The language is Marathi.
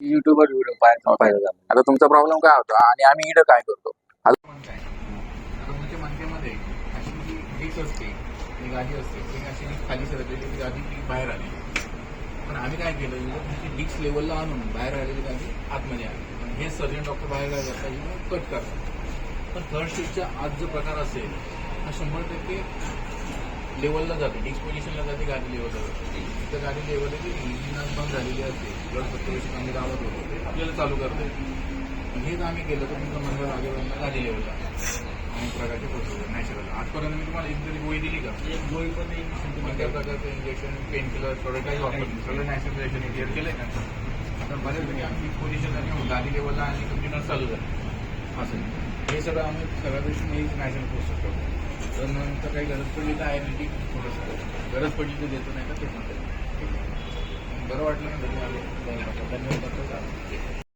युट्यूबवर व्हिडिओ पाहायचा पाहिलं आता तुमचा प्रॉब्लेम काय होता? आणि आम्ही इकडे काय करतो? मणका आहे तुमच्या मणक्यामध्ये म्हणजे अशी जी डिक्स असते ती गादी असते ती अशी जी खाली सरकलेली ती गादी ती बाहेर आली पण आम्ही काय केलं इथं तुमची डिक्स लेवलला आणून बाहेर आलेली गादी आतमध्ये आली. पण हे सर्जन डॉक्टर बाहेर काय करतात कट करतात. पण थर्ड स्टेजच्या आत जो प्रकार असेल हा शंभर टक्के लेवलला जाते डिक्स पोझिशनला जाते गादी लेवलला जाते तर गादी लेवल की इंजिन बंद झालेली असते. ब्लड सर्क्युलेशन कमी दाबत होतं ते. आपल्याला चालू करता. हेच आम्ही केलं तर तुमचं मंगळ आगेवरनं गादी लेवलला अनेक प्रकारचे प्रोसिजर नॅचरल आजपर्यंत मी तुम्हाला एक तरी गोळी दिली का? एक गोळी पण कोणत्या प्रकारचं इंजेक्शन पेन किलर थोडं काही वापरलं सगळं नॅचरलायझेशन क्लिअर केलंय ना आता बऱ्यापैकी आम्ही पोझिशन आणि गादी लेवलला आणि कंटिन्युअस चालू झालं. असं. हे सगळं आम्ही सगळ्या गोष्टी मी नॅचरल प्रोसेस करतो. तर नंतर काही गरज पडली तर आहे आयुर्वेदिक थोडंसं गरज पडली तर देतो नाही तर ते म्हणतात बरं वाटलं ना धन्यवाद. धन्यवाद.